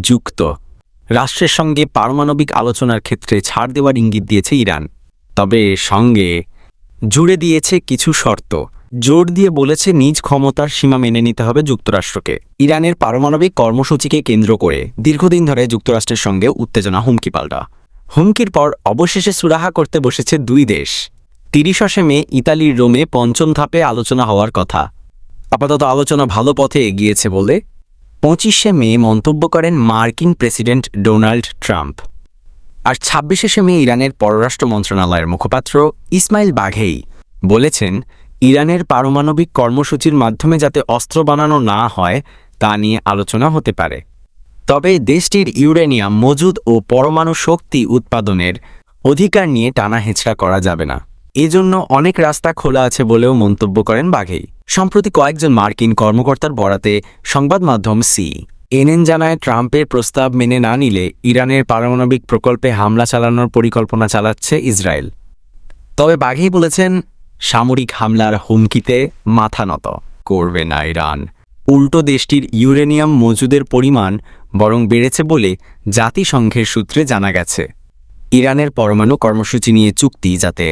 যুক্ত। রাষ্ট্রের সঙ্গে পারমাণবিক আলোচনার ক্ষেত্রে ছাড় দেওয়ার ইঙ্গিত দিয়েছে ইরান। তবে সঙ্গে জুড়ে দিয়েছে কিছু শর্ত। জোর দিয়ে বলেছে নিজ ক্ষমতার সীমা মেনে নিতে হবে যুক্তরাষ্ট্রকে। ইরানের পারমাণবিক কর্মসূচিকে কেন্দ্র করে দীর্ঘদিন ধরে যুক্তরাষ্ট্রের সঙ্গে উত্তেজনা হুমকি পাল্টা। হুমকির পর অবশেষে সুরাহা করতে বসেছে দুই দেশ। তিরিশে মে ইতালির রোমে পঞ্চম ধাপে আলোচনা হওয়ার কথা। আপাতত আলোচনা ভালো পথে এগিয়েছে বলে পঁচিশে মে মন্তব্য করেন মার্কিন প্রেসিডেন্ট ডোনাল্ড ট্রাম্প। আর ছাব্বিশে মে ইরানের পররাষ্ট্র মন্ত্রণালয়ের মুখপাত্র ইসমাইল বাঘেই বলেছেন, ইরানের পারমাণবিক কর্মসূচির মাধ্যমে যাতে অস্ত্র বানানো না হয়, তা নিয়ে আলোচনা হতে পারে। তবে দেশটির ইউরেনিয়াম মজুদ ও পরমাণু শক্তি উৎপাদনের অধিকার নিয়ে টানা হেঁচড়া করা যাবে না। এজন্য অনেক রাস্তা খোলা আছে বলেও মন্তব্য করেন বাঘেই। সম্প্রতি কয়েকজন মার্কিন কর্মকর্তার বরাতে সংবাদ মাধ্যম সি এনএন জানায়, ট্রাম্পের প্রস্তাব মেনে না নিলে ইরানের পারমাণবিক প্রকল্পে হামলা চালানোর পরিকল্পনা চালাচ্ছে ইসরায়েল। তবে বাঘেই বলেছেন, সামরিক হামলার হুমকিতে মাথা নত করবে না ইরান। উল্টো দেশটির ইউরেনিয়াম মজুদের পরিমাণ বরং বেড়েছে বলে জাতিসংঘের সূত্রে জানা গেছে। ইরানের পরমাণু কর্মসূচি নিয়ে চুক্তি যাতে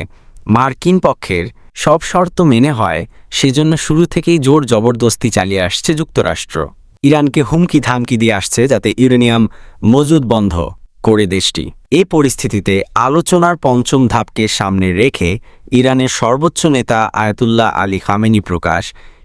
মার্কিন পক্ষের সব শর্ত মেনে হয়, সেজন্য শুরু থেকেই জোর জবরদস্তি চালিয়ে আসছে যুক্তরাষ্ট্র। ইরানকে হুমকি ধামকি দিয়ে আসছে যাতে ইউরেনিয়াম মজুদ বন্ধ করে দেশটি। এ পরিস্থিতিতে আলোচনার পঞ্চম ধাপকে সামনে রেখে ইরানের সর্বোচ্চ নেতা আয়াতুল্লাহ আলী খামেনি প্রকাশ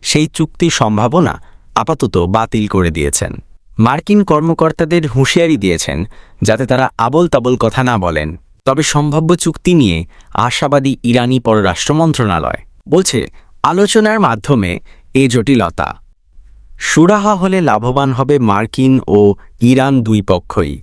সেই চুক্তি সম্ভাবনা আপাতত বাতিল করে দিয়েছেন। মার্কিন কর্মকর্তাদের হুঁশিয়ারি দিয়েছেন যাতে তারা আবল তাবল কথা না বলেন। তবে সম্ভাব্য চুক্তি নিয়ে আশাবাদী ইরানি পররাষ্ট্র মন্ত্রণালয় বলছে, আলোচনার মাধ্যমে এ জটিলতা। সুরাহা হলে লাভবান হবে মার্কিন ও ইরান দুই পক্ষই।